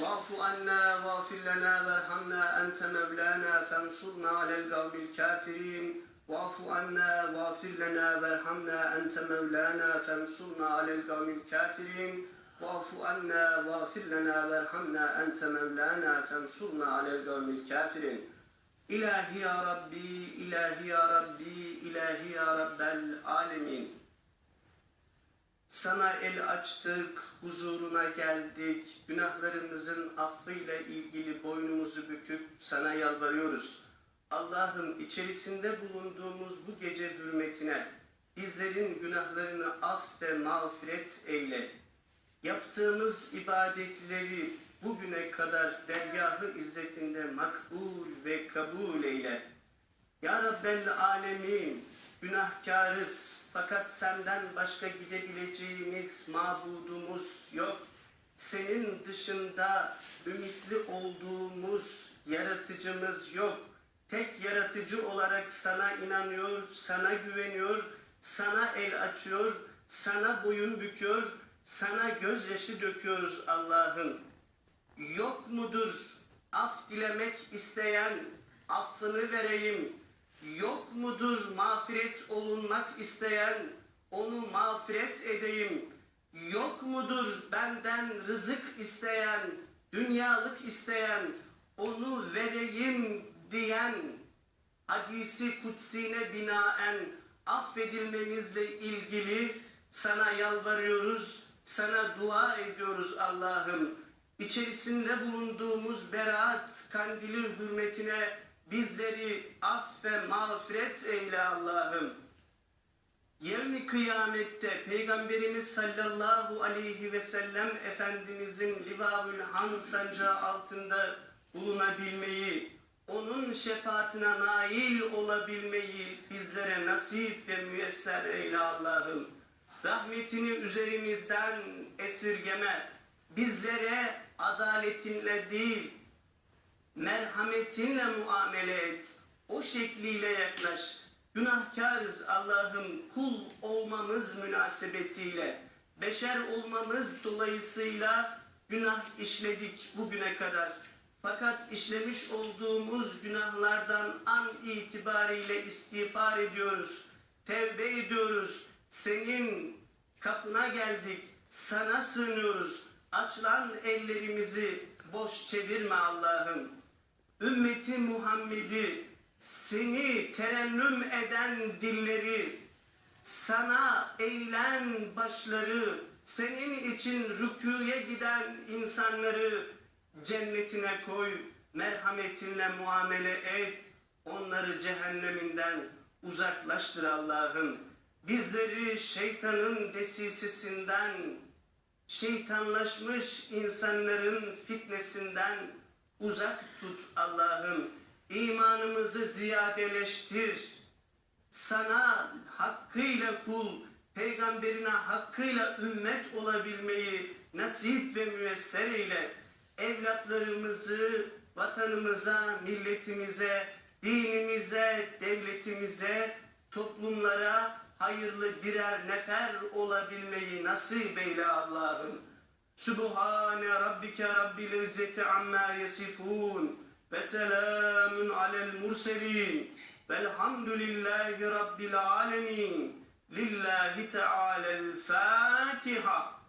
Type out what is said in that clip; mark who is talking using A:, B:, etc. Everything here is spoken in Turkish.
A: واعف عنا واغفر لنا وارحمنا أنت مولانا فانصرنا على القوم الكافرين واعف عنا واغفر لنا وارحمنا أنت مولانا فانصرنا على القوم الكافرين واعف عنا واغفر لنا وارحمنا أنت مولانا فانصرنا على القوم الكافرين İlahi ya Rabbi, ilahi ya Rabbi, ilahi ya Rabbel alemin. Sana el açtık, huzuruna geldik. Günahlarımızın affıyla ilgili boynumuzu büküp sana yalvarıyoruz. Allah'ım içerisinde bulunduğumuz bu gece hürmetine bizlerin günahlarını af ve mağfiret eyle. Yaptığımız ibadetleri bugüne kadar dergahı izzetinde makbul ve kabul eyle. Ya Rabbel Alemin, günahkarız fakat senden başka gidebileceğimiz mabudumuz yok. Senin dışında ümitli olduğumuz yaratıcımız yok. Tek yaratıcı olarak sana inanıyor, sana güveniyor, sana el açıyor, sana boyun büküyor, sana gözyaşı döküyoruz Allah'ım yok mudur af dilemek isteyen affını vereyim yok mudur mağfiret olunmak isteyen onu mağfiret edeyim yok mudur benden rızık isteyen dünyalık isteyen onu vereyim diyen hadisi kutsine binaen affedilmemizle ilgili sana yalvarıyoruz, sana dua ediyoruz Allah'ım. İçerisinde bulunduğumuz beraat kandili hürmetine bizleri aff ve mağfiret eyle Allah'ım. Yevmi kıyamette Peygamberimiz sallallahu aleyhi ve sellem Efendimizin Livavül Han sancağı altında bulunabilmeyi, onun şefaatine nail olabilmeyi bizlere nasip ve müyesser eyle Allah'ım. Rahmetini üzerimizden esirgeme, bizlere adaletinle değil, merhametinle muamele et. O şekliyle yaklaş. Günahkarız Allah'ım kul olmamız münasebetiyle, beşer olmamız dolayısıyla günah işledik bugüne kadar. Fakat işlemiş olduğumuz günahlardan an itibariyle istiğfar ediyoruz, tevbe ediyoruz. Senin kapına geldik, sana sığınıyoruz. Açılan ellerimizi boş çevirme Allah'ım. Ümmeti Muhammed'i seni terennüm eden dilleri, sana eğlen başları, senin için rüküye giden insanları cennetine koy, merhametinle muamele et, onları cehenneminden uzaklaştır Allah'ım. Bizleri şeytanın desisesinden, şeytanlaşmış insanların fitnesinden uzak tut Allah'ım. İmanımızı ziyadeleştir. Sana hakkıyla kul, peygamberine hakkıyla ümmet olabilmeyi nasip ve müyesser eyle. Evlatlarımızı vatanımıza, milletimize, dinimize, devletimize, toplumlara hayırlı birer nefer olabilmeyi nasip eyle Allah'ım. Sübhane Rabbike Rabbil İzzeti Amma Yasifun ve selamun alel murselin velhamdülillahi Rabbil Alemin. Lillahi Teala'l Fatiha.